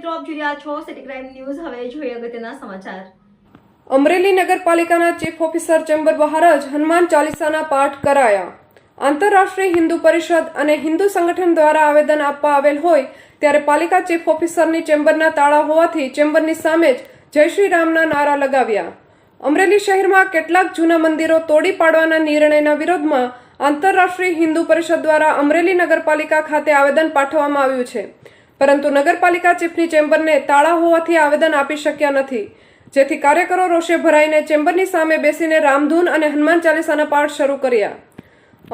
મિત્રો આપ જોઈ રહ્યા છો. સિટી ક્રાઇમ ન્યૂઝ હવે જોઈએ અગત્યના સમાચાર. અમરેલી નગરપાલિકાના ચીફ ઓફિસર ચેમ્બર બહાર જ હનુમાન ચાલીસાના પાઠ કરાયા. આંતરરાષ્ટ્રીય હિન્દુ પરિષદ અને હિન્દુ સંગઠન દ્વારા આવેદન આપવા આવેલ હોય ત્યારે પાલિકા ચીફ ઓફિસરની ચેમ્બરના તાળા હોવાથી ચેમ્બરની સામે જ જય શ્રી રામના નારા લગાવ્યા. અમરેલી શહેરમાં કેટલાક જૂના મંદિરો તોડી પાડવાના નિર્ણયના વિરોધમાં આંતરરાષ્ટ્રીય હિન્દુ પરિષદ દ્વારા અમરેલી નગરપાલિકા ખાતે આવેદન પાઠવવામાં આવ્યું છે. પરંતુ નગરપાલિકા ચીફની ચેમ્બરને તાળા હોવાથી આવેદન આપી શક્યા નથી. જેથી કાર્યકરો રોષે ભરાઈને ચેમ્બરની સામે બેસીને રામધૂન અને હનુમાન ચાલીસાના પાઠ શરૂ કર્યા.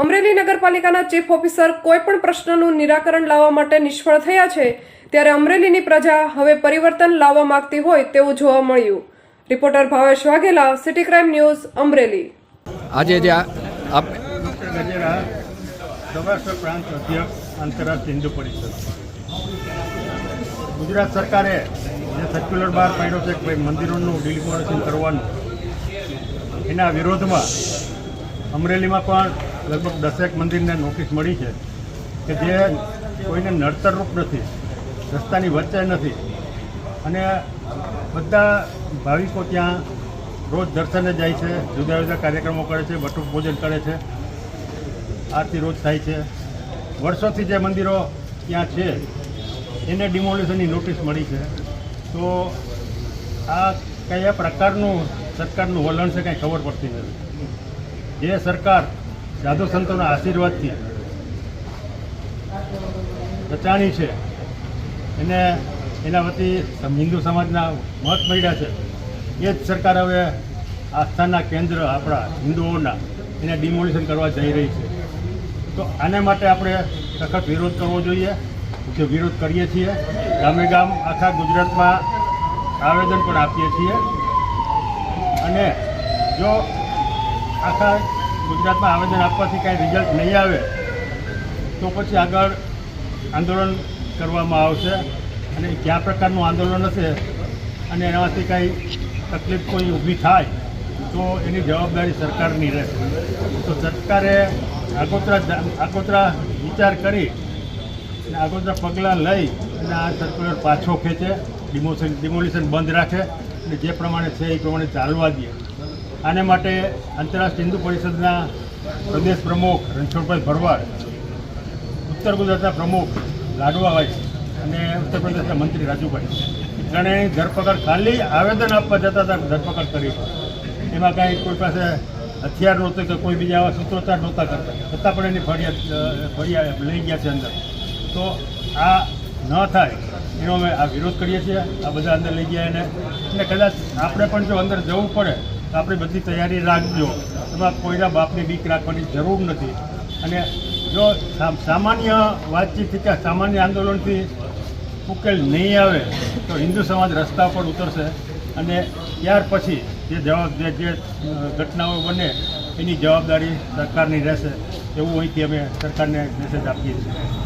અમરેલી નગરપાલિકાના ચીફ ઓફિસર કોઈ પણ પ્રશ્નનું નિરાકરણ લાવવા માટે નિષ્ફળ થયા છે ત્યારે અમરેલીની પ્રજા હવે પરિવર્તન લાવવા માંગતી હોય તેવું જોવા મળ્યું. Reporter Bhavesh Vaghela city crime news Amreli. આજે જે આપ સૌરાષ્ટ્ર પ્રાંત અધ્યક્ષ આંતરરાષ્ટ્રીય હિન્દુ પરિષદ. ગુજરાત સરકારે જે સર્ક્યુલર બહાર પાડ્યો છે કે ભાઈ મંદિરોનું ડિલિમોનેશન કરવાનું. એના વિરોધમાં અમરેલીમાં પણ લગભગ દસેક મંદિરને નોટિસ મળી છે કે જે કોઈને નડતરરૂપ નથી, રસ્તાની વચ્ચે નથી. અને બધા ભાવિકો ત્યાં રોજ દર્શને જાય છે, જુદા જુદા કાર્યક્રમો કરે છે વટુક ભોજન કરે છે, આરતી રોજ થાય છે. વર્ષોથી જે મંદિરો ત્યાં છે એને ડિમોલિશનની નોટિસ મળી છે. તો આ કયા પ્રકારનું સરકારનું વલણ છે કાંઈ ખબર પડતી નથી. જે સરકાર સાધુ સંતોના આશીર્વાદથી રચાણી છે, એને એના વતી હિન્દુ સમાજના મત મળ્યા છે. એ જ સરકાર હવે આસ્થાના કેન્દ્ર આપણા હિન્દુઓના એને ડિમોલિશન કરવા જઈ રહી છે. તો આને માટે આપણે સખત વિરોધ કરવો જોઈએ. જે વિરોધ કરીએ છીએ. ગામે ગામ આખા ગુજરાતમાં આવેદન પણ આપીએ છીએ. અને જો આખા ગુજરાતમાં આવેદન આપવાથી કાંઈ રિઝલ્ટ નહીં આવે, તો પછી આગળ આંદોલન કરવામાં આવશે. અને કયા પ્રકારનું આંદોલન હશે અને એનાથી કાંઈ તકલીફ કોઈ ઊભી થાય, તો એની જવાબદારી સરકારની રહેશે. તો સરકારે આગોતરા આગોતરા વિચાર કરી અને આગોતરા પગલાં લઈ અને આ સર્ક્યુલર પાછો ખેંચે ડિમોશન ડિમોલિશન બંધ રાખે અને જે પ્રમાણે છે એ પ્રમાણે ચાલવા દે. આને માટે આંતરરાષ્ટ્રીય હિન્દુ પરિષદના પ્રદેશ પ્રમુખ રણછોડભાઈ ભરવાડ, ઉત્તર ગુજરાતના પ્રમુખ લાડવાભાઈ અને ઉત્તર પ્રદેશના મંત્રી રાજુભાઈ. ત્રણેયની ધરપકડ ખાલી આવેદન આપવા જતા હતા, ધરપકડ કરી. એમાં કાંઈ કોઈ પાસે હથિયાર નહોતું કે કોઈ બીજા આવા સૂત્રોચ્ચાર નહોતા કરતા. છતાં પણ એની ફરિયાદ ફરિયાદ લઈ ગયા છે અંદર. તો આ ન થાય, એનો અમે આ વિરોધ કરીએ છીએ. આ બધા અંદર લઈ ગયા એને. અને કદાચ આપણે પણ જો અંદર જવું પડે, તો આપણે બધી તૈયારી રાખજો. એમાં કોઈના બાપની બીક રાખવાની જરૂર નથી. અને જો સામાન્ય વાતચીતથી કે સામાન્ય આંદોલનથી ઉકેલ નહીં આવે, તો હિન્દુ સમાજ રસ્તા પર ઉતરશે. અને ત્યાર પછી જે જવાબ, જે ઘટનાઓ બને, એની જવાબદારી સરકારની રહેશે. એવું અહીંથી અમે સરકારને મેસેજ આપીએ છીએ.